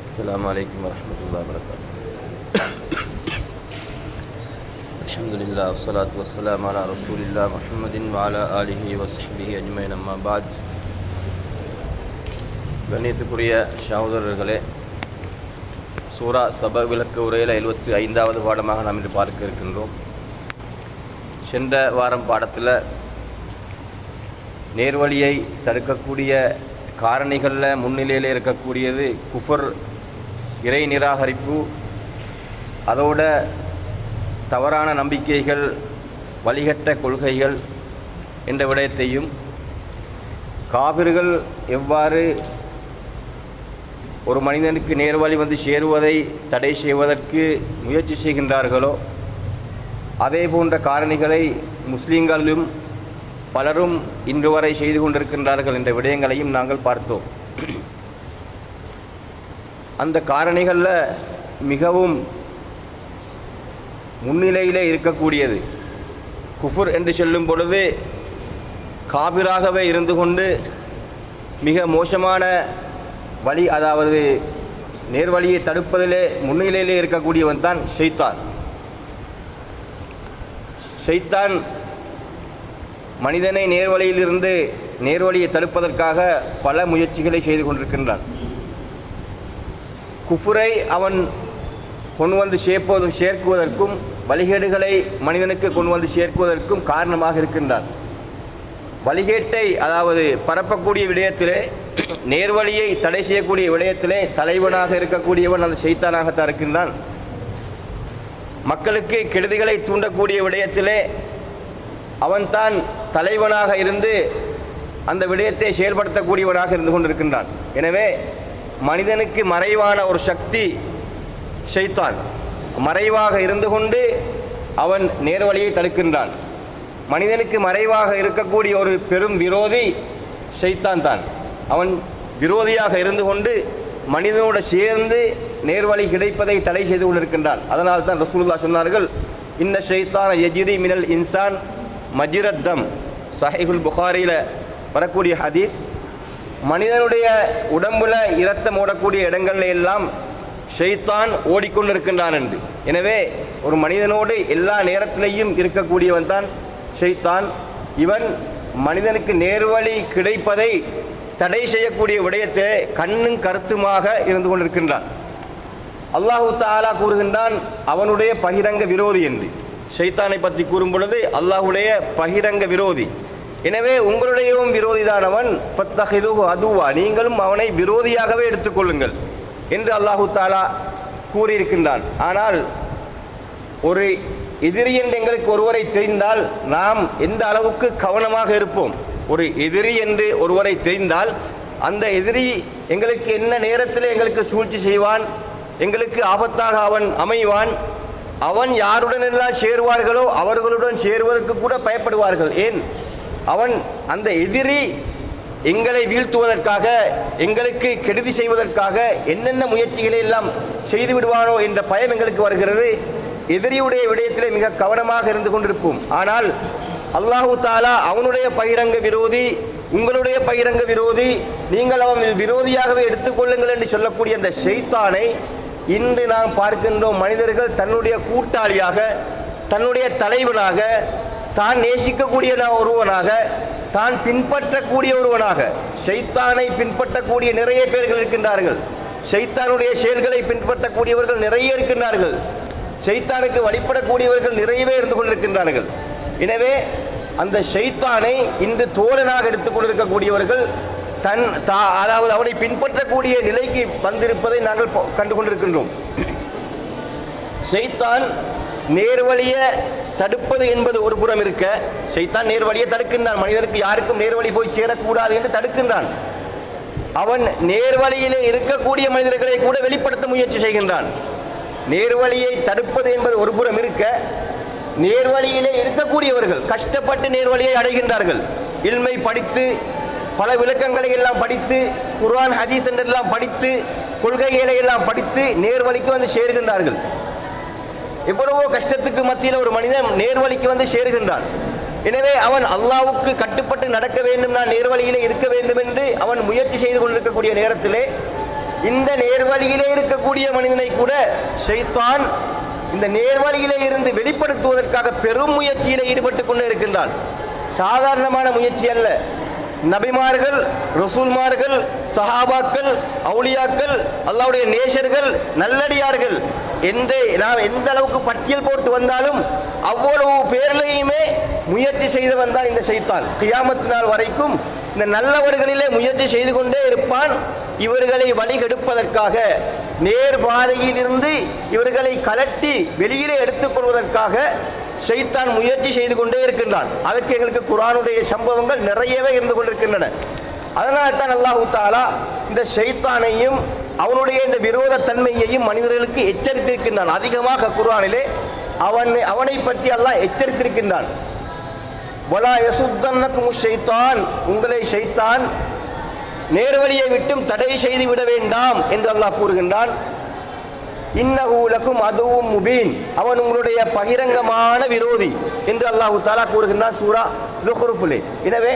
السلام عليكم ورحمة الله وبركاته الحمد لله والصلاة والسلام على رسول الله محمد وعلى آله وصحبه أجمعين أما بعد கண்ணியத்துக்குரிய சகோதரர்களே சூரா சப விளக்க உரையில் எழுபத்தி ஐந்தாவது பாடமாக நாம் இன்று பார்க்க இருக்கின்றோம் சென்ற வாரம் பாடத்தில் நேர்வழியை தடுக்கக்கூடிய காரணிகளில் முன்னிலையில் இருக்கக்கூடியது குஃபர் இறை நிராகரிப்பு அதோட தவறான நம்பிக்கைகள் வழிகட்ட கொள்கைகள் என்ற விடயத்தையும் காவிர்கள் எவ்வாறு ஒரு மனிதனுக்கு நேர்வழி வந்து சேருவதை தடை செய்வதற்கு முயற்சி செய்கின்றார்களோ அதே போன்ற காரணிகளை முஸ்லீம்களிலும் பலரும் இன்று வரை செய்து கொண்டிருக்கின்றார்கள் என்ற விடயங்களையும் நாங்கள் பார்த்தோம். அந்த காரணிகளில் மிகவும் முன்னிலையிலே இருக்கக்கூடியது. குஃபுர் என்று சொல்லும் பொழுது காபிராகவே இருந்து கொண்டு மிக மோசமான வழி அதாவது நேர்வழியை தடுப்பதிலே முன்னிலையிலே இருக்கக்கூடியவன் தான் செய்தான் ஷைத்தான் மனிதனை நேர்வழியிலிருந்து நேர்வழியை தடுப்பதற்காக பல முயற்சிகளை செய்து கொண்டிருக்கின்றான். குஃபுரை அவன் கொண்டு வந்து சேர்ப்பது சேர்க்குவதற்கும் வழிகேடுகளை மனிதனுக்கு கொண்டு வந்து சேர்க்குவதற்கும் காரணமாக இருக்கின்றான். வழிகேட்டை அதாவது பரப்பக்கூடிய விடயத்திலே நேர்வழியை தடை செய்யக்கூடிய விடயத்திலே தலைவனாக இருக்கக்கூடியவன் அந்த செய்தானாகத்தான் இருக்கின்றான். மக்களுக்கு கெடுதிகளை தூண்டக்கூடிய விடயத்திலே அவன்தான் தலைவனாக இருந்து அந்த விடயத்தை செயல்படுத்தக்கூடியவனாக இருந்து கொண்டிருக்கின்றான். எனவே மனிதனுக்கு மறைவான ஒரு சக்தி ஷைத்தான். மறைவாக இருந்து கொண்டு அவன் நேர்வழியை தடுக்கின்றான். மனிதனுக்கு மறைவாக இருக்கக்கூடிய ஒரு பெரும் விரோதி ஷைத்தான் தான். அவன் விரோதியாக இருந்து கொண்டு மனிதனோடு சேர்ந்து நேர்வழி கிடைப்பதை தடை செய்து கொண்டிருக்கின்றான். அதனால் தான் ரசூலுல்லா சொன்னார்கள் இன்ன ஷைத்தான எஜிரி மினல் இன்சான் மஜிரத்தம் சஹைகுல் புகாரியில் வரக்கூடிய ஹதீஸ் மனிதனுடைய உடம்புல இரத்தம் ஓடக்கூடிய இடங்கள்ல எல்லாம் ஷெய்தான் ஓடிக்கொண்டிருக்கின்றான் என்று. எனவே ஒரு மனிதனோடு எல்லா நேரத்திலையும் இருக்கக்கூடியவன் தான் ஷெய்தான் இவன் மனிதனுக்கு நேர்வழி கிடைப்பதை தடை செய்யக்கூடிய விடயத்தை கண்ணும் கருத்துமாக இருந்து கொண்டிருக்கின்றான். அல்லாஹு தாலா கூறுகின்றான் அவனுடைய பகிரங்க விரோதி என்று. ஷைத்தானை பற்றி கூறும் பொழுது அல்லாஹுடைய பகிரங்க விரோதி. எனவே உங்களுடையவும் விரோதிதானவன்? ஃபத்தஹிது அதுவா. நீங்களும் அவனை விரோதியாகவே எடுத்துக்கொள்ளுங்கள் என்று அல்லாஹு தாலா கூறியிருக்கின்றான். ஆனால் ஒரு எதிரி என்று எங்களுக்கு ஒருவரை தெரிந்தால் நாம் எந்த அளவுக்கு கவனமாக இருப்போம்? ஒரு எதிரி என்று ஒருவரை தெரிந்தால் அந்த எதிரி எங்களுக்கு என்ன நேரத்தில் எங்களுக்கு சூழ்ச்சி செய்வான்? எங்களுக்கு ஆபத்தாக அவன் அமைவான்? அவன் யாருடன் எல்லாம் சேருவார்களோ அவர்களுடன் சேருவதற்கு கூட பயப்படுவார்கள். ஏன்? அவன் அந்த எதிரி எங்களை வீழ்த்துவதற்காக எங்களுக்கு கெடுதி செய்வதற்காக என்னென்ன முயற்சிகளை எல்லாம் செய்து விடுவானோ என்ற பயம் எங்களுக்கு வருகிறது. எதிரியுடைய விடயத்திலே மிக கவனமாக இருந்து கொண்டிருப்போம். ஆனால் அல்லாஹு தாலா அவனுடைய பகிரங்க விரோதி உங்களுடைய பகிரங்க விரோதி நீங்கள் அவன் விரோதியாகவே எடுத்துக்கொள்ளுங்கள் என்று சொல்லக்கூடிய அந்த ஷெய்தானை இன்று நாம் பார்க்கின்றோம் மனிதர்கள் தன்னுடைய கூட்டாளியாக தன்னுடைய தலைவனாக தான் நேசிக்கக்கூடிய ஒருவனாக தான் பின்பற்றக்கூடிய ஒருவனாக. ஷைத்தானை பின்பற்றக்கூடிய நிறைய பேர்கள் இருக்கின்றார்கள். ஷைத்தானுடைய செயல்களை பின்பற்றக்கூடியவர்கள் நிறைய இருக்கின்றார்கள். ஷைத்தானுக்கு வழிபடக்கூடியவர்கள் நிறையவே இருந்து கொண்டிருக்கின்றார்கள். எனவே அந்த ஷைத்தானை இன்று தோழனாக எடுத்துக்கொண்டிருக்கக்கூடியவர்கள் தன் தா அதாவது அவனை பின்பற்றக்கூடிய நிலைக்கு வந்திருப்பதை நாங்கள் கண்டு கொண்டிருக்கின்றோம் ஷைத்தான் நேர்வழியை தடுப்பது என்பது ஒரு புறம் இருக்க. செய்தான் நேர்வழியை தடுக்கின்றான். மனிதனுக்கு யாருக்கும் நேர்வழி போய் சேரக்கூடாது என்று தடுக்கின்றான். அவன் நேர்வழியிலே இருக்கக்கூடிய மனிதர்களை கூட வெளிப்படுத்த முயற்சி செய்கின்றான். நேர்வழியை தடுப்பது என்பது ஒரு புறம் இருக்க. நேர்வழியிலே இருக்கக்கூடியவர்கள் கஷ்டப்பட்டு நேர்வழியை அடைகின்றார்கள். இல்மை படித்து பல விளக்கங்களை எல்லாம் படித்து குர்ஆன் ஹதீஸ் என்றெல்லாம் படித்து கொள்கைகளை எல்லாம் படித்து நேர்வழிக்கு வந்து சேர்கின்றார்கள். எவ்வளவோ கஷ்டத்துக்கு மத்தியில் ஒரு மனிதன் நேர்வழிக்கு வந்து சேருகின்றான். எனவே அவன் அல்லாவுக்கு கட்டுப்பட்டு நடக்க வேண்டும் நான் நேர்வழியிலே இருக்க வேண்டும் என்று அவன் முயற்சி செய்து கொண்டிருக்கக்கூடிய நேரத்திலே இந்த நேர்வழியிலே இருக்கக்கூடிய மனிதனை கூட ஷைத்தான் இந்த நேர்வழியிலே இருந்து வெளிப்படுத்துவதற்காக பெரும் முயற்சியிலே ஈடுபட்டு கொண்டு இருக்கின்றான். சாதாரணமான முயற்சி அல்ல. நபிமார்கள் ரசூல்மார்கள் சஹாபாக்கள் அவுலியாக்கள் அல்லாவுடைய நேசர்கள் நல்லடியார்கள் என்று நாம் எந்த அளவுக்கு பட்டியல் போட்டு வந்தாலும் அவ்வளவு பேர்லையுமே முயற்சி செய்து வந்தால் இந்த செய்தான் கியாமத்து நாள் வரைக்கும் இந்த நல்லவர்களிலே முயற்சி செய்து கொண்டே இருப்பான். இவர்களை வழிகெடுப்பதற்காக நேர் பாதையிலிருந்து இவர்களை கலட்டி வெளியிலே எடுத்துக்கொள்வதற்காக செய்தான் முயற்சி செய்து கொண்டே இருக்கின்றான். அதற்கு எங்களுக்கு குரானுடைய சம்பவங்கள் நிறையவே இருந்து கொண்டிருக்கின்றன. அதனால் தான் அல்லாஹு தாலா இந்த செய்தானையும் அவனுடைய இந்த விரோத தன்மையையும் மனிதர்களுக்கு எச்சரித்திருக்கின்றான். அதிகமாக குரானிலே அவன் அவனை பற்றி அல்லாஹ் எச்சரித்திருக்கின்றான். வலா யசுத்தன்னக்கும் ஷைத்தான். உங்களை ஷைத்தான் நேர்வழியை விட்டும் தடை செய்து விட வேண்டாம் என்று அல்லாஹ் கூறுகின்றான். இன்னகூலக்கும் அதுவும் முபீன். அவன் உங்களுடைய பகிரங்கமான விரோதி என்று அல்லாஹு தாலா கூறுகின்றான் சூரா லுஹ்ருஃபுலே. எனவே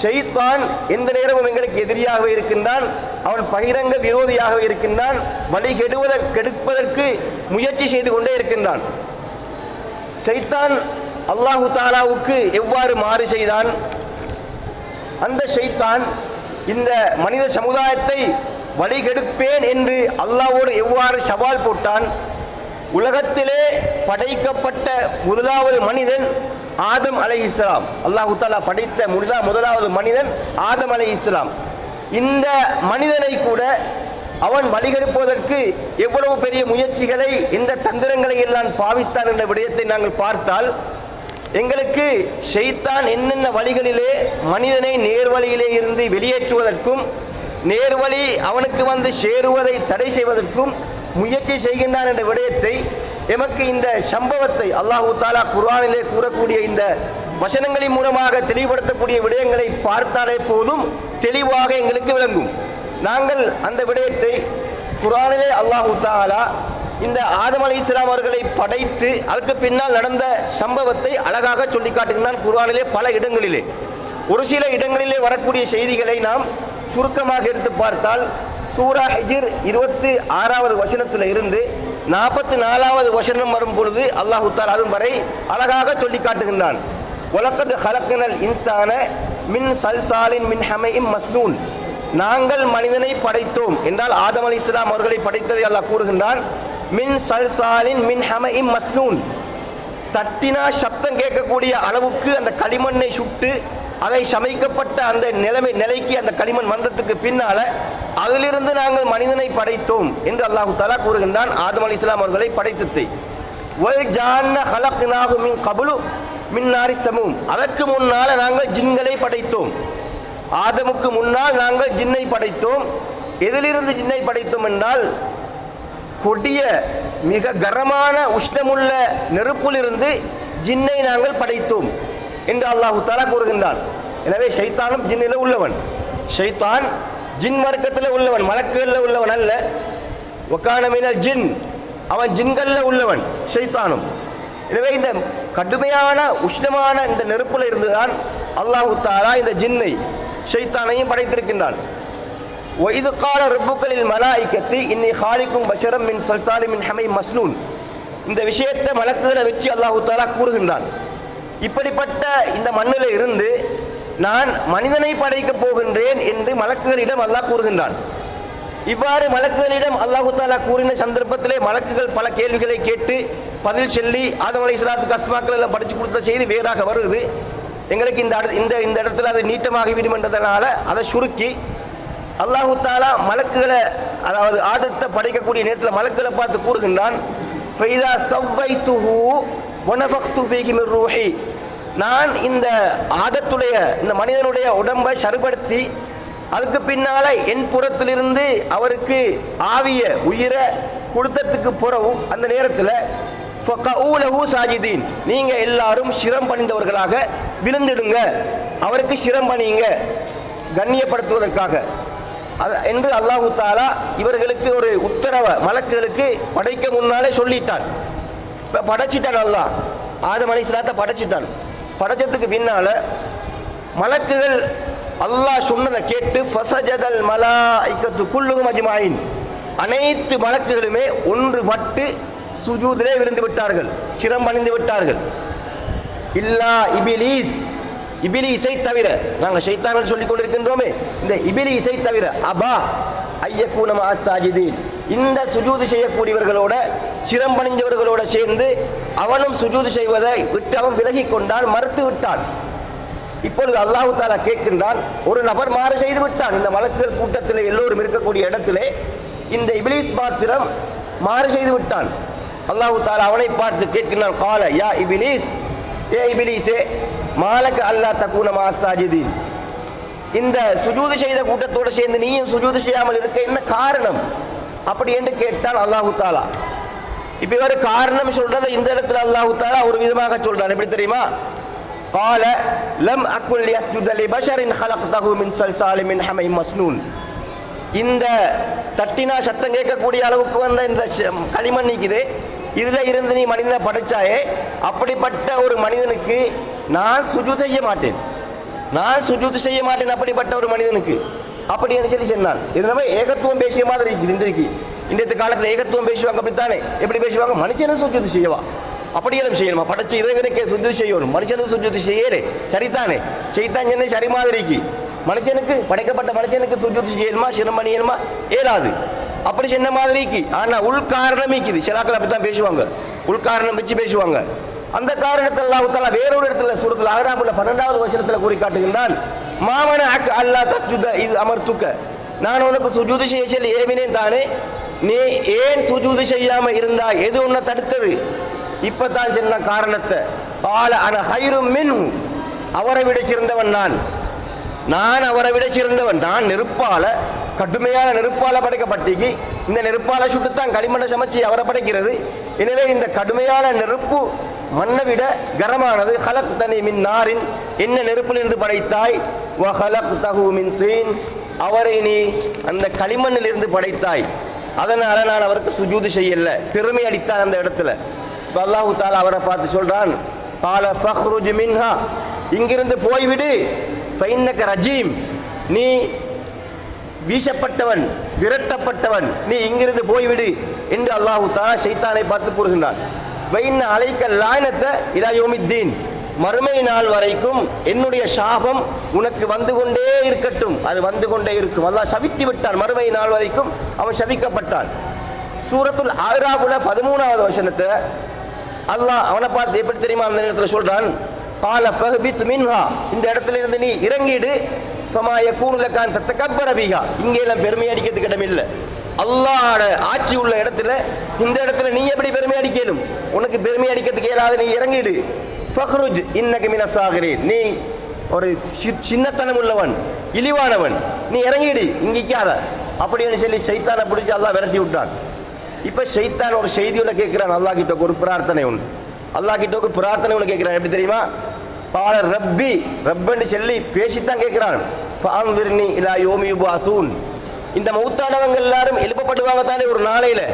ஷெய்தான் எந்த நேரமும் எங்களுக்கு எதிரியாக இருக்கின்றான். அவன் பகிரங்க விரோதியாக இருக்கின்றான். வழி கெடுவதற்கு கெடுப்பதற்கு முயற்சி செய்து கொண்டே இருக்கின்றான். ஷைத்தான் அல்லாஹு தாலாவுக்கு எவ்வாறு மாறு செய்தான்? அந்த ஷைத்தான் இந்த மனித சமுதாயத்தை வழிகெடுப்பேன் என்று அல்லாவோடு எவ்வாறு சவால் போட்டான்? உலகத்திலே படைக்கப்பட்ட முதலாவது மனிதன் ஆதம் அலை இஸ்லாம். அல்லாஹு தாலா படைத்த முடிதா முதலாவது மனிதன் ஆதம் அலை இஸ்லாம். இந்த மனிதனை கூட அவன் வழிகெடுப்பதற்கு எவ்வளவு பெரிய முயற்சிகளை இந்த தந்திரங்களை எல்லாம் பாவித்தான் என்ற விடயத்தை நாங்கள் பார்த்தால் எங்களுக்கு ஷெய்தான் என்னென்ன வழிகளிலே மனிதனை நேர்வழியிலே இருந்து வெளியேற்றுவதற்கும் நேர்வழி அவனுக்கு வந்து சேருவதை தடை செய்வதற்கும் முயற்சி செய்கின்றான் என்ற விடயத்தை எமக்கு இந்த சம்பவத்தை அல்லாஹு தாலா குர்ஆனிலே கூறக்கூடிய இந்த வசனங்களின் மூலமாக தெளிவுபடுத்தக்கூடிய விடயங்களை பார்த்தாலே போதும் தெளிவாக எங்களுக்கு விளங்கும். நாங்கள் அந்த விடயத்தை குரானிலே அல்லாஹு தாலா இந்த ஆதம் அலி இஸ்லாம் அவர்களை படைத்து அதுக்கு பின்னால் நடந்த சம்பவத்தை அழகாக சொல்லி காட்டுகின்றான் குர்ஆனிலே பல இடங்களிலே. ஒரு சில இடங்களிலே வரக்கூடிய செய்திகளை நாம் சுருக்கமாக எடுத்து பார்த்தால் சூரா ஹிஜிர் இருபத்தி ஆறாவது வசனத்தில் இருந்து நாற்பத்தி நாலாவது வசனம் வரும் பொழுது அல்லாஹு தால் அதுவும் வரை அழகாக சொல்லி காட்டுகின்றான். உலக்கது ஹலக்கனல் இன்சான மின் சல்சாலின் மின் ஹமையும் மஸ்னூன். நாங்கள் மனிதனை படைத்தோம் என்றால் ஆதம் அலி இஸ்லாம் அவர்களை படைத்ததை அல்லாஹ் கூறுகின்றான். மின் சல்சாலின் மின் ஹமையும் மஸ்னூன். தட்டினா சப்தம் கேட்கக்கூடிய அளவுக்கு அந்த களிமண்ணை சுட்டு அதை சமைக்கப்பட்ட அந்த நிலைமை நிலைக்கு அந்த களிமண் வந்ததுக்கு பின்னால அதிலிருந்து நாங்கள் மனிதனை படைத்தோம் என்று அல்லாஹு தாலா கூறுகின்றான். ஆதம் அலி இஸ்லாம் அவர்களை படைத்ததை. ஒல் ஜான்ன ஹலக்னாகு மின் கபுலு மின்னாரி சமூம். அதற்கு முன்னால நாங்கள் ஜின்களை படைத்தோம். ஆதமுக்கு முன்னால் நாங்கள் ஜின்னை படைத்தோம். எதிலிருந்து ஜின்னை படைத்தோம் என்றால் கொடிய மிக கரமான உஷ்ணமுள்ள நெருப்பிலிருந்து ஜின்னை நாங்கள் படைத்தோம். என்று அல்லாஹு தாலா கூறுகின்றான். எனவே ஷைத்தானும் ஜின்னில் உள்ளவன். ஷைத்தான் ஜின் வர்க்கத்தில் உள்ளவன் மலக்குகளில் உள்ளவன் அல்ல. ஒக்கானமினல் ஜின் அவன் ஜின்களில் உள்ளவன் ஷைத்தானும். எனவே இந்த கடுமையான உஷ்ணமான இந்த நெருப்பில் இருந்துதான் அல்லாஹு தாலா இந்த ஜின்னை ஷைத்தானையும் படைத்திருக்கின்றான். ஒய்து கால ரப்புக்களில் மலாய்க்கத்து இன்னை ஹாலிக்கும் பஷரம் மின் சல்சாலி மின் ஹமை மஸ்னூன். இந்த விஷயத்தை மலக்குகளை வச்சு அல்லாஹு தாலா கூறுகின்றான். இப்படிப்பட்ட இந்த மண்ணில் இருந்து நான் மனிதனை படைக்கப் போகின்றேன் என்று மலக்குகளிடம் அல்லாஹ் கூறுகின்றான். இவ்வாறு மலக்குகளிடம் அல்லாஹு தாலா கூறின சந்தர்ப்பத்திலே மலக்குகள் பல கேள்விகளை கேட்டு பதில் சொல்லி ஆதம் அலை இஸ்லாத்துக்கு அஸ்மாக்கள் எல்லாம் படித்து கொடுத்த செய்தி வேறாக வருது. எங்களுக்கு இந்த அட- இந்த இந்த இடத்துல அது நீட்டமாகிவிடும் என்றதுனால அதை சுருக்கி அல்லாஹு தாலா மலக்குகளை அதாவது ஆதத்தை படைக்கக்கூடிய நேரத்தில் மலக்குகளை பார்த்து கூறுகின்றான். ஃபைதா சவ்வைத்துஹு ரூஹி. நான் இந்த ஆதத்துடைய இந்த மனிதனுடைய உடம்பை சருபடுத்தி அதுக்கு பின்னால என் புறத்திலிருந்து அவருக்கு ஆவிய உயிரை கொடுத்ததுக்கு புறவும் அந்த நேரத்தில் ஃபகஊலஹு சாஜிதீன். நீங்க எல்லாரும் சிரம் பணிந்தவர்களாக விழுந்திடுங்க. அவருக்கு சிரம் பணியுங்க. கண்ணியப்படுத்துவதற்காக. என்று அல்லாஹு தாலா இவர்களுக்கு ஒரு உத்தரவை மலக்குகளுக்கு படைக்க முன்னாலே சொல்லிட்டான். இப்போ படைச்சிட்டான் அல்லாஹ். ஆதம் அலைஹிஸ்ஸலாத்தை படைச்சிட்டான். படைச்சதுக்கு பின்னால் மலக்குகள் அல்லாஹ் சொன்னதை கேட்டு ஃபசஜதல் மலாய்க்கத்து குள்ளுகும் அஜ்மாயின். அனைத்து மலக்குகளுமே ஒன்றுபட்டு சுஜூதிலே விழுந்து விட்டார்கள் சிரம் அணிந்து விட்டார்கள். இல்லா இபிலீஸ். இபிலீஸை தவிர நாங்கள் ஷைத்தான்கள் சொல்லிக் கொண்டிருக்கின்றோமே இந்த இபிலீஸை தவிர அபா ஐயக்கூனமா சாஜிதீன். இந்த சுஜூது செய்யக்கூடியவர்களோட சிரம் பணிஞ்சவர்களோடு சேர்ந்து அவனும் சுஜூது செய்வதை விட்டு அவன் விலகி கொண்டான் மறுத்து விட்டான். இப்பொழுது அல்லாஹு தாலா கேட்கின்றான் ஒரு நபர் மாறு செய்து விட்டான். இந்த வழக்குகள் கூட்டத்தில் எல்லோரும் இருக்கக்கூடிய இடத்திலே இந்த இபிலிஸ் பாத்திரம் மாறு செய்து விட்டான். அல்லாஹு தாலா அவனை பார்த்து கேட்கின்றான் கால யா இபிலிஸ் ஏ இபிலிஸே மாலக்கு அல்லா தக்கூன மாசாஜிதீன் இந்த சுஜூது செய்த கூட்டத்தோடு சேர்ந்து நீயும் சுஜூது செய்யாமல் இருக்க என்ன காரணம்? அப்படி என்று கேட்டான் அல்லாஹு தாலா இப்ப இவர் காரணம் சொல்றதை இந்த இடத்துல அல்லாஹு தாலா ஒரு விதமாக சொல்றான் எப்படி தெரியுமா قال لم أكن ليسجد لبشر خلقته من صلصال من حمإ مسنون இந்த தட்டினா சத்தம் கேட்கக்கூடிய அளவுக்கு வந்த இந்த ஷ- களிமண் நிக்குது இதுல இருந்து நீ மனிதனை படைச்சாயே அப்படிப்பட்ட ஒரு மனிதனுக்கு நான் சுஜூத் செய்ய மாட்டேன் நான் சுஜூத் செய்ய மாட்டேன் அப்படிப்பட்ட ஒரு மனிதனுக்கு அப்படி என்று சொல்லி சொன்னான் இது நம்ம ஏகத்துவம் பேசிய மாதிரி இருக்குது இன்றைக்கு இன்றைய காலத்தில் ஏகத்துவம் பேசுவாங்க அப்படித்தானே? எப்படி பேசுவாங்க? மனுஷனை சுஜதி செய்யவா. அப்படியெல்லாம் செய்யணுமா? படைச்ச இறைவனுக்கே சுஜதி செய்யணும். மனுஷனுக்கு சுஜதி செய்யலே சரிதானே? செய்தான் சென்னை சரி மாதிரிக்கு. மனுஷனுக்கு படைக்கப்பட்ட மனுஷனுக்கு சுஜதி செய்யணுமா? சிரம் பண்ணியணுமா? ஏலாது அப்படி சொன்ன மாதிரிக்கு. ஆனால் உள்காரணம் இருக்குது சிலாக்கள் அப்படித்தான் பேசுவாங்க. உள்காரணம் வச்சு பேசுவாங்க. அந்த காரணத்தில் அல்லாஹ் வேறொரு இடத்துல சுரத்தில் அஹ்ராபுல பன்னெண்டாவது வசனத்தில் கூறி காட்டுகின்றான். மாமன அக் அல்லா தஸ்ஜுத இது அமர்த்துக்க. நான் உனக்கு சுஜூதி செய்ய சொல்லி ஏவினேன் தானே? நீ ஏன் சுஜூது செய்யாம இருந்தா எது உன்னை தடுத்தது? இப்பதான் சொன்ன காரணத்தை. பால அன ஹைரும் மின் அவரை விட சிறந்தவன் நான். நான் அவரை விட சிறந்தவன். நான் நெருப்பால கடுமையான நெருப்பால படைக்கப்பட்டிக்கு இந்த நெருப்பால சுட்டுத்தான் களிமண்ணை சமைச்சு அவரை படைக்கிறது. எனவே இந்த கடுமையான நெருப்பு மண்ணை விட கரமானது. ஹலக் தனி மின் நாரின். என்ன நெருப்பிலிருந்து படைத்தாய்? வஹலக் ஹலக் தகு மின் தீன். அவரை நீ அந்த களிமண்ணிலிருந்து படைத்தாய். அதனால நான் அவருக்கு சுஜூது செய்யல. பெருமை அடித்தான் அந்த இடத்துல. இப்ப அல்லாஹு தாலா அவரை பார்த்து சொல்றான் பால ஃபஹ்ருஜ் மின்ஹா. இங்கிருந்து போய்விடு. ஃபைன்னக ரஜீம். நீ வீசப்பட்டவன் விரட்டப்பட்டவன் நீ இங்கிருந்து போய்விடு என்று அல்லாஹு தாலா ஷைத்தானை பார்த்து கூறுகின்றான். வைன்ன அலைக்க லாயனத்தை இலாயோமித்தீன் மறுமை நாள் வரைக்கும் என்னுடைய சாபம் உனக்கு வந்து கொண்டே இருக்கட்டும். அது வந்து கொண்டே இருக்கும். அல்லாஹ் சபித்து விட்டான். மறுமை நாள் வரைக்கும் அவன் சபிக்கப்பட்டான். சூரத்துல் ஆறாபுல பதிமூணாவது வசனத்தை அல்லாஹ் அவனை பார்த்து எப்படி தெரியுமா? அந்த நேரத்தில் சொல்றான் பால ஃபஹ்பித் மின்ஹா. இந்த இடத்துல இருந்து நீ இறங்கிடு. ஃபமா கூணுலக்கான் தத்த தத்தகப்பர பிஹா. இங்கே எல்லாம் பெருமை அடிக்கிறதுக்கு இடமில்லை அல்லாட ஆட்சி உள்ள இடத்துல இந்த இடத்துல நீ எப்படி பெருமை அடிக்கணும்? உனக்கு பெருமை அடிக்கிறதுக்கு இயலாது நீ இறங்கிடு. ஃபஹ்ருஜ் இன்னக்கு மின சாகரி நீ ஒரு சி- சின்னத்தனம் உள்ளவன் இழிவானவன். நீ இறங்கிடு இங்கிக்காத. அப்படின்னு சொல்லி சைத்தானை பிடிச்சி அல்லா விரட்டி விட்டான். இப்போ ஷைத்தான் ஒரு செய்தியோட கேட்குறான் அல்லா கிட்ட ஒரு பிரார்த்தனை ஒன்று அல்லா கிட்ட பிரார்த்தனை ஒன்று கேட்குறான் எப்படி தெரியுமா? பால ரப்பி ரப்பன்னு சொல்லி பேசித்தான் கேட்குறான் ஃபாந்திர்னி இலா யோமி அசூன் இந்த மௌத்தானவங்க எல்லாரும் எழுப்பப்படுவாங்க தானே ஒரு நாளையில்.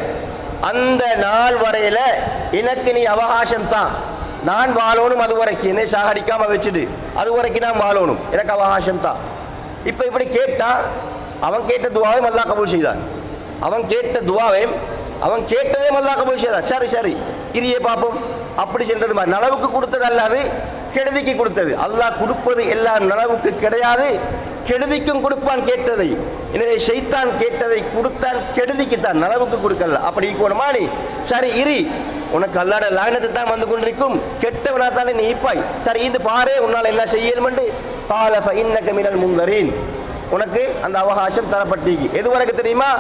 அந்த நாள் வரையில் எனக்கு நீ அவகாசம் தான் நான் வாழணும் அது வரைக்கும். என்னை சாகடிக்காமல் வச்சுடு. அது வரைக்கும் நான் வாழணும். எனக்கு அவகாசம் தான் இப்போ இப்படி கேட்டால் அவன் கேட்ட துவாவையும் அல்லா கபூல் செய்தான். அவன் கேட்ட துவாவையும் அவன் கேட்டதே அல்லா கபூல் செய்தான். சரி சரி. இரியே பார்ப்போம். அப்படி சென்றது மாதிரி. நலவுக்கு கொடுத்தது அல்லாது கெடுதிக்கு கொடுத்தது. அல்லாஹ் கொடுப்பது எல்லாம் நலவுக்கு கிடையாது. கெடுதிக்கும் கொடுப்பான் கேட்டதை. எனவே ஷைத்தான் கேட்டதை கொடுத்தான் கெடுதிக்கு தான் நலவுக்கு கொடுக்கல அப்படி இருக்கணுமா. நீ சரி இரி. உனக்கு அல்லாட லாகனத்தை தான் வந்து கொண்டிருக்கும். கெட்டவனா தானே நீ இப்பாய். சரி இது பாரு உன்னால் என்ன செய்யணுமென்று கால ஃபைன்னக மினல் முந்தரீன் உனக்கு அந்த அவகாசம் தரப்பட்டிருக்கு எது உனக்கு தெரியுமா?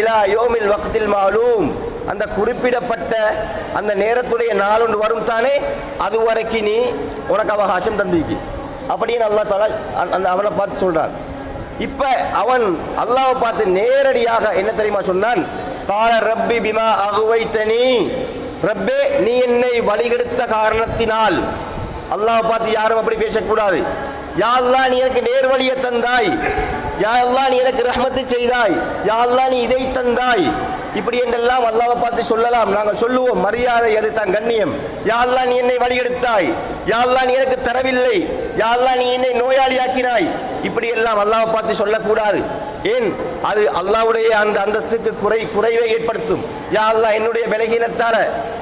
இலா யோமில் வக்தில் மாலும். அந்த குறிப்பிடப்பட்ட அந்த நேரத்துடைய நாள் ஒன்று வரும் தானே? அது வரைக்கும் நீ உனக்கு அவகாசம் தந்திருக்கு அப்படின்னு அல்லா தாலா அந்த- அவனை பார்த்து சொல்றான். இப்ப அவன் அல்லாவை பார்த்து நேரடியாக என்ன தெரியுமா சொன்னான்? கால ரப்பி பிமா அகுவைத்தனி. ரப்பே நீ என்னை வழிகெடுத்த காரணத்தினால். அல்லாவை பார்த்து யாரும் அப்படி பேசக்கூடாது. யா நீ எனக்கு நேர்வழியை தந்தாய். யா நீ எனக்கு ரஹ்மத்து செய்தாய். யா நீ இதை தந்தாய். இப்படி என்றெல்லாம் அல்லாவை பார்த்து சொல்லலாம். நாங்கள் சொல்லுவோம் மரியாதை அது தான் கண்ணியம். யா நீ என்னை வழியெடுத்தாய் யா அல்லாஹ் நீ எனக்கு தரவில்லை. யாரெல்லாம் நீ என்னை நோயாளியாக்கினாய்? இப்படி எல்லாம் அல்லாவை பார்த்து சொல்லக்கூடாது. ஏன்? அது அல்லாவுடைய அந்த அந்தஸ்துக்கு குறை குறைவை ஏற்படுத்தும். யா அல்லா என்னுடைய விலகினத்தால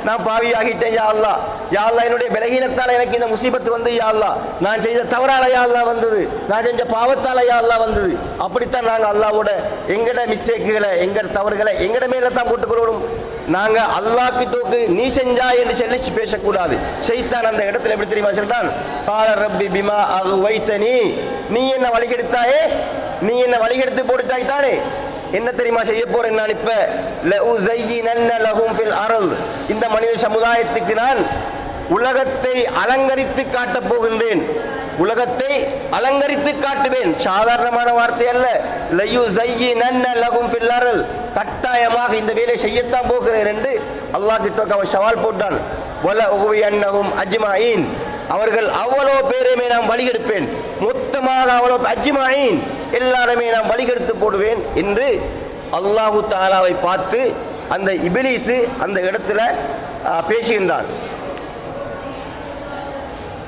நான் பாவி ஆகிட்டேன் யா அல்லாஹ். யா அல்லா என்னுடைய விலகினத்தால எனக்கு இந்த முசீபத்து வந்து யா அல்லா நான் செய்த தவறால யா அல்லா வந்தது. நான் செஞ்ச பாவத்தால யா அல்லா வந்தது. அப்படித்தான் நாங்கள் அல்லாவோட எங்கட மிஸ்டேக்குகளை எங்கட தவறுகளை எங்கட மேல தான் போட்டுக்கொள்ளணும். நாங்க அல்லாஹ் கிட்டோக்கு நீ செஞ்சா என்று சொல்லி பேசக்கூடாது. செய்தான் அந்த இடத்துல எப்படி தெரியுமா சொல்றான்? பால ரப்பி பிமா அது வைத்த நீ என்ன வழிகெடுத்தாயே? நீ என்ன வழிகெடுத்து போட்டுட்டாய் தானே? என்ன தெரியுமா செய்ய போறேன் நான் இப்ப? லஉஸையினன்ன லஹும் ஃபில் இந்த மனித சமுதாயத்துக்கு நான் உலகத்தை அலங்கரித்து காட்டப் போகின்றேன். உலகத்தை அலங்கரித்து காட்டுவேன். சாதாரணமான வார்த்தை அல்ல. லயுஸையினன்ன லஹும் ஃபில் அர்ல் கட்டாயமாக இந்த வேலை செய்யத்தான் போகிறேன் என்று அல்லாஹ் கிட்ட அவன் சவால் போட்டான். வல உகுவியன்னஹும் அஜ்மாயின். அவர்கள் அவ்வளோ பேரையுமே நான் வழிகெடுப்பேன். மொத்தமாக அவ்வளோ அஜ்மாயின். எல்லாருமே நான் வழிகெடுத்து போடுவேன் என்று அல்லாஹு தாலாவை பார்த்து அந்த இபிலிசு அந்த இடத்துல பேசுகின்றான்.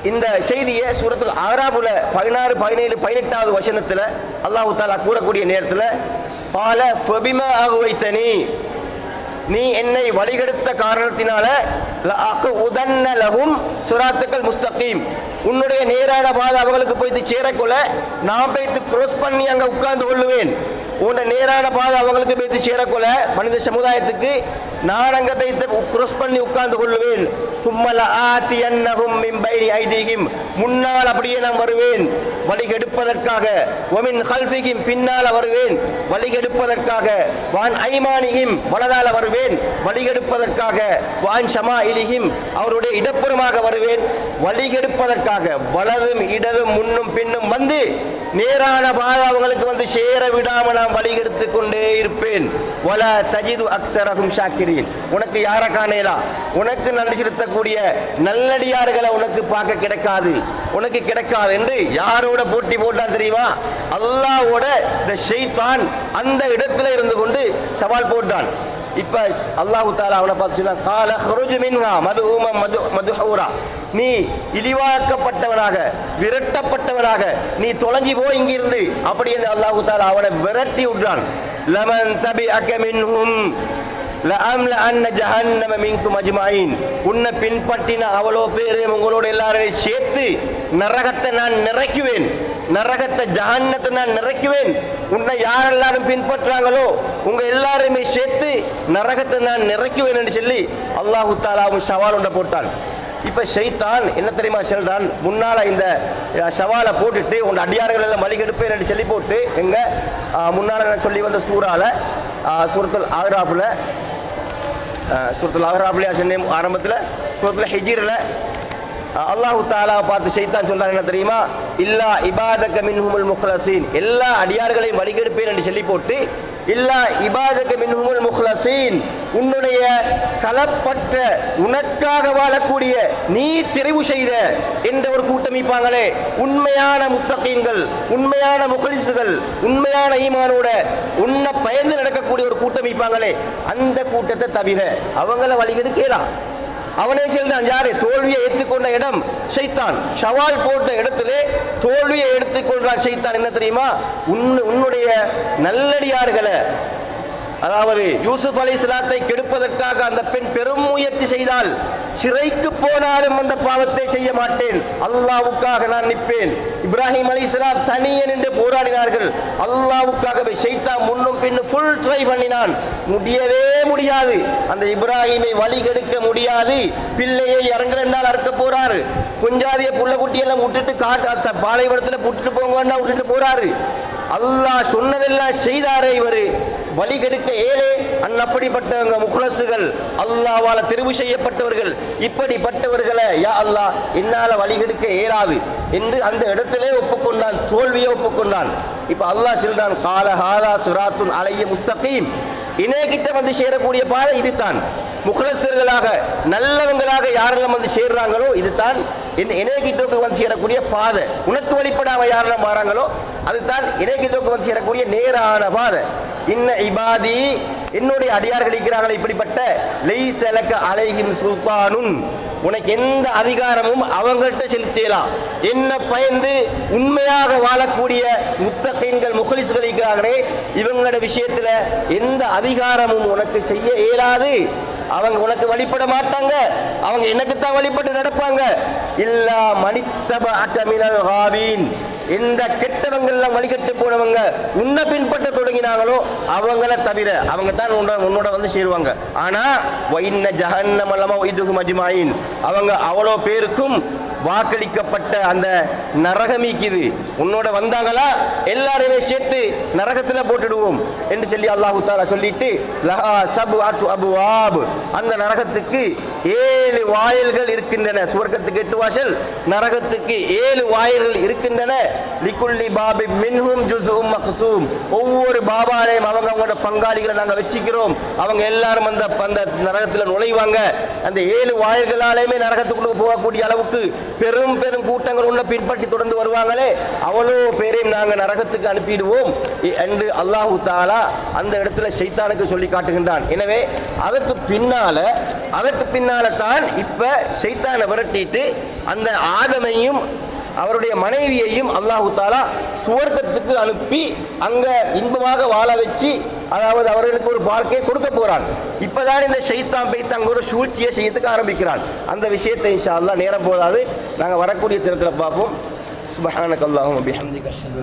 இந்த செய்தியை சூரத்தில் ஆறாபுல பதினாறு பதினேழு பதினெட்டாவது வசனத்தில் அல்லாஹு தாலா கூறக்கூடிய நேரத்தில் பால ஃபபிம அகுவைத்தனி நீ என்னை வழிகெடுத்த காரணத்தினால உதன்ன லகும் சுராத்துக்கள் முஸ்தகீம். உன்னுடைய நேரான பாதை அவங்களுக்கு போய்த்து சேரக்குள்ள நான் போய்த்து க்ரோஸ் பண்ணி அங்கே உட்கார்ந்து கொள்ளுவேன். உன்னை நேரான பாதை அவங்களுக்கு போய்த்து சேரக்குள்ள மனித சமுதாயத்துக்கு நான் அங்க போய் க்ரோஸ் பண்ணி உட்கார்ந்து கொள்ளுவேன் சும்மல ஆத்தி அன்னகும் மிம்பைனி ஐதீகிம் முன்னால் அப்படியே நான் வருவேன் வழிகெடுப்பதற்காக ஒமின் ஹல்பிகிம் பின்னால் வருவேன் வழிகெடுப்பதற்காக வான் ஐமானிகிம் வலதால வருவேன் வழிகெடுப்பதற்காக வான் ஷமா இலிகிம் அவருடைய இடப்புறமாக வருவேன் வழிகெடுப்பதற்காக வலதும் இடதும் முன்னும் பின்னும் வந்து நேரான பாதை அவங்களுக்கு வந்து சேர விடாம நான் வழிகெடுத்து கொண்டே இருப்பேன் வல தஜிது அக்ஸரகும் ஷாக்கிரீன் உனக்கு யாரை காணேலா? உனக்கு நன்றி செலுத்தக்கூடிய நல்லடியார்களை உனக்கு பார்க்க கிடைக்காது. உனக்கு கிடைக்காது என்று யாரோட போட்டி போட்டான் தெரியுமா? அல்லாவோட இந்த ஷெய்தான் அந்த இடத்துல இருந்து கொண்டு சவால் போட்டான். இப்ப அல்லாஹு தாலா அவனை பார்த்து சொன்னா கால ஹருஜு மின்ஹா மது மது மதுஹூரா. நீ இழிவாக்கப்பட்டவனாக விரட்டப்பட்டவனாக நீ தொலைஞ்சி போ இங்கிருந்து. அப்படி என்று அல்லாஹு தாலா அவனை விரட்டி விடுறான். லமன் தபி அக உன்னை பின்பற்றின அவ்வளோ பேரு உங்களோட எல்லாரையும் சேர்த்து நரகத்தை நான் நிறைக்குவேன் நரகத்தை ஜஹன்னத்தை நான் நிறைக்குவேன் உன்னை யாரெல்லாரும் பின்பற்றாங்களோ உங்க எல்லாரையுமே சேர்த்து நரகத்தை நான் நிறைக்குவேன் என்று சொல்லி அல்லாஹு தாலாவும் சவால் ஒன்றை போட்டான் இப்போ ஷைத்தான் என்ன தெரியுமா சொல்கிறான் முன்னால் இந்த சவாலை போட்டுட்டு உன் அடியார்கள் எல்லாம் மலிகெடுப்பேன் என்று சொல்லி போட்டு எங்கள் முன்னால் நான் சொல்லி வந்த சூறால சூரத்தில் சூரத்துல் ஆக்ராஃபில் சுரத்தில் ஆக்ராஃபிலையா சொன்னேன் ஆரம்பத்தில் சுரத்தில் ஹெஜீரில். அல்லாஹு தாலா பார்த்து செய்தான் சொல்றான் என்ன தெரியுமா? இல்லா இபாதக மின்ஹுமுல் முஹ்லசீன் எல்லா அடியார்களையும் வழிகெடுப்பேன் என்று சொல்லி போட்டு இல்லா இபாதக மின்ஹுமுல் முஹ்லசீன். உன்னுடைய கலப்பட்ட உனக்காக வாழக்கூடிய நீ தெரிவு செய்த என்ற ஒரு கூட்டமைப்பாங்களே. உண்மையான முத்தகீன்கள் உண்மையான முகலிசுகள் உண்மையான ஈமானோட உன்னை பயந்து நடக்கக்கூடிய ஒரு கூட்டமைப்பாங்களே. அந்த கூட்டத்தை தவிர அவங்கள வழிகெடுக்கலாம் அவனே செல்றான் யாரு? தோல்வியை ஏற்றுக்கொண்ட இடம் சைத்தான். சவால் போட்ட இடத்திலே தோல்வியை எடுத்துக்கொள்றான் சைத்தான். என்ன தெரியுமா? உன் உன்னுடைய நல்லடியார்களை அதாவது யூசுப் அலி இஸ்லாத்தை கெடுப்பதற்காக அந்த பெண் பெரும் முயற்சி செய்தால் சிறைக்கு போனாலும் அந்த பாவத்தை செய்ய மாட்டேன். அல்லாவுக்காக நான் நிற்பேன். இப்ராஹிம் அலி இஸ்லாம் தனியே நின்று போராடினார்கள். அல்லாவுக்காகவே செய்தா முன்னும் பின்னும் ஃபுல் ட்ரை பண்ணினான். முடியவே முடியாது. அந்த இப்ராஹிமை வழி கெடுக்க முடியாது. பிள்ளையை இறங்குறனால் அறுக்க போறாரு. குஞ்சாதிய புள்ள குட்டியெல்லாம் விட்டுட்டு காட்டு பாலைவனத்தில் விட்டுட்டு போங்கன்னா விட்டுட்டு போறாரு. அல்லாஹ் சொன்னதெல்லாம் செய்தாரே இவர். வழி கெடுக்க ஏழே அன்னப்படிப்பட்டவங்க முகலசுகள் அல்லாவால் தெரிவு செய்யப்பட்டவர்கள். இப்படிப்பட்டவர்களை யா அல்லாஹ் என்னால் வழி கெடுக்க இயலாது என்று அந்த இடத்திலே ஒப்புக்கொண்டான் தோல்வியை ஒப்புக்கொண்டான். இப்போ அல்லாஹ் சொல்றான் கால ஹாதா சுராத்துன் அலைய முஸ்தகீம். இணையகிட்ட வந்து சேரக்கூடிய பாதை இதுதான். முகலசர்களாக நல்லவங்களாக யாரெல்லாம் வந்து சேர்றாங்களோ இதுதான். என் இணையகிட்டோக்கு வந்து சேரக்கூடிய பாதை. உனக்கு வழிபடாமல் யாரெல்லாம் வராங்களோ அதுதான் இணையகிட்டோக்கு வந்து சேரக்கூடிய நேரான பாதை. இன்ன இபாதி என்னுடைய அடியார்கள் இருக்கிறார்கள் இப்படிப்பட்ட லைசலக்க அலைகின் சுல்தானுன். உனக்கு எந்த அதிகாரமும் அவங்கள்ட்ட செலுத்தலாம் என்ன பயந்து உண்மையாக வாழக்கூடிய முத்தகைன்கள் முகலிசுகள் இருக்கிறார்களே இவங்களோட விஷயத்துல எந்த அதிகாரமும் உனக்கு செய்ய இயலாது. அவங்க உனக்கு வழிபட மாட்டாங்க. அவங்க எனக்கு தான் வழிபட்டு நடப்பாங்க. இல்லா மனித்தப அட்டமினல் ஹாவீன் இந்த கெட்டவங்க எல்லாம் வழிகட்டு போனவங்க உன்னை பின்பற்ற தொடங்கினாங்களோ அவங்கள தவிர அவங்க தான் உன்னோட உன்னோட வந்து சேருவாங்க. ஆனா வைன்ன ஜஹன்னமல்லமா வைதுகு மஜ்மாயின் அவங்க அவ்வளோ பேருக்கும் வாக்களிக்கப்பட்ட அந்த நரகமிக்குது உன்னோட வந்தாங்களா? எல்லாருமே சேர்த்து நரகத்தில் போட்டுடுவோம் என்று சொல்லி அல்லாஹு தாலா சொல்லிட்டு லஹா சபு அத்து அபுவாப். அந்த நரகத்துக்கு ஏழு வாயில்கள் இருக்கின்றன. சுவர்க்கத்துக்கு எட்டு வாசல் நரகத்துக்கு ஏழு வாயில்கள் இருக்கின்றன. லிகுல்லி பாபி மின்ஹும் ஜுசும் மக்சூம். ஒவ்வொரு பாபாலையும் அவங்க அவங்களோட பங்காளிகளை நாங்கள் வச்சுக்கிறோம். அவங்க எல்லாரும் அந்த அந்த நரகத்தில் நுழைவாங்க. அந்த ஏழு வாயில்களாலேயுமே நரகத்துக்குள்ள போகக்கூடிய அளவுக்கு பெரும் பெரும் கூட்டங்கள் உள்ள பின்பற்றி தொடர்ந்து வருவாங்களே. அவ்வளோ பேரையும் நாங்கள் நரகத்துக்கு அனுப்பிடுவோம். என்று அல்லாஹு தாலா அந்த இடத்துல ஷைத்தானுக்கு சொல்லி காட்டுகின்றான். எனவே அதற்கு பின்னால அதற்கு பின்னால தான் இப்ப ஷைத்தானை விரட்டிட்டு அந்த ஆதமையும் அவருடைய மனைவியையும் அல்லாஹு தாலா சுவர்க்கத்துக்கு அனுப்பி அங்க இன்பமாக வாழ வச்சு அதாவது அவர்களுக்கு ஒரு வாழ்க்கையை கொடுக்க போறான். இப்பதான் இந்த ஷைத்தான் பைத்து தங்க ஒரு சூழ்ச்சியை செய்யத்துக்கு ஆரம்பிக்கிறான். அந்த விஷயத்தை இன்ஷா நேரம் போதாது. நாங்கள் வரக்கூடிய தினத்தில் பார்ப்போம். சுபஹானக அல்லாஹும்ம பிஹம்திக அஷ்ஹது